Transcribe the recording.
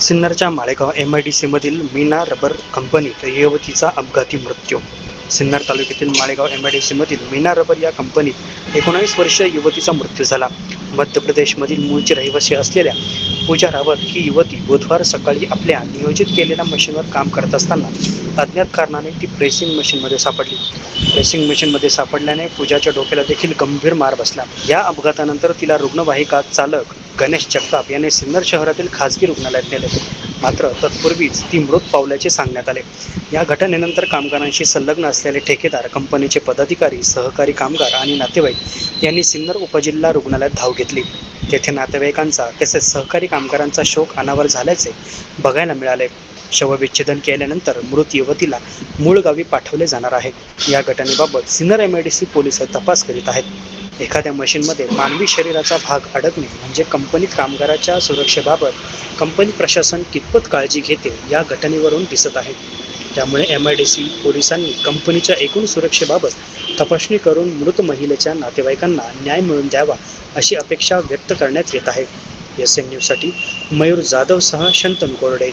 सिन्नरच्या Malegaon M I D सीमधील Meena rubber कंपनीत युवतीचा अपघाती मृत्यू. सिन्नर तालुक्यातील माळेगाव एम आय डी सीमधील मीना रबर या कंपनीत एकोणावीस वर्षीय युवतीचा मृत्यू झाला. मध्य प्रदेशमधील मूळची रहिवासी असलेल्या पूजा रावत ही युवती बुधवार सकाळी आपल्या नियोजित केलेल्या मशीनवर काम करत असताना अज्ञात कारणाने ती प्रेसिंग मशीनमध्ये सापडली. प्रेसिंग मशीनमध्ये सापडल्याने पूजाच्या डोक्याला देखील गंभीर मार बसला. या अपघातानंतर तिला रुग्णवाहिका चालक गणेश जगताप याने सिन्नर शहरातील खासगी रुग्णालयात नेले. मात्र तत्पूर्वीच ती मृत पावल्याचे सांगण्यात आले. या घटनेनंतर कामगारांशी संलग्न असलेले ठेकेदार कंपनीचे पदाधिकारी सहकारी कामगार आणि नातेवाईक यांनी सिन्नर उपजिल्हा रुग्णालयात धाव घेतली. तेथे नातेवाईकांचा तसेच सहकारी कामगारांचा शोक अनावर झाल्याचे बघायला मिळाले. शवविच्छेदन केल्यानंतर मृत युवतीला मूळ गावी पाठवले जाणार आहे. या घटनेबाबत Sinnar M I D C police तपास करीत आहेत. एखाद्या मशीनमध्ये मानवी शरीराचा भाग अडकणे म्हणजे कंपनीत कामगाराच्या सुरक्षेबाबत कंपनी प्रशासन कितपत काळजी घेते या घटनेवरून दिसत आहे. त्यामुळे एम आय डी सी पोलिसांनी कंपनीच्या एकूण सुरक्षेबाबत तपासणी करून मृत महिलेच्या नातेवाईकांना न्याय मिळवून द्यावा अशी अपेक्षा व्यक्त करण्यात येत आहे. एस एन न्यूजसाठी मयूर जाधवसह शंतन कोरडे.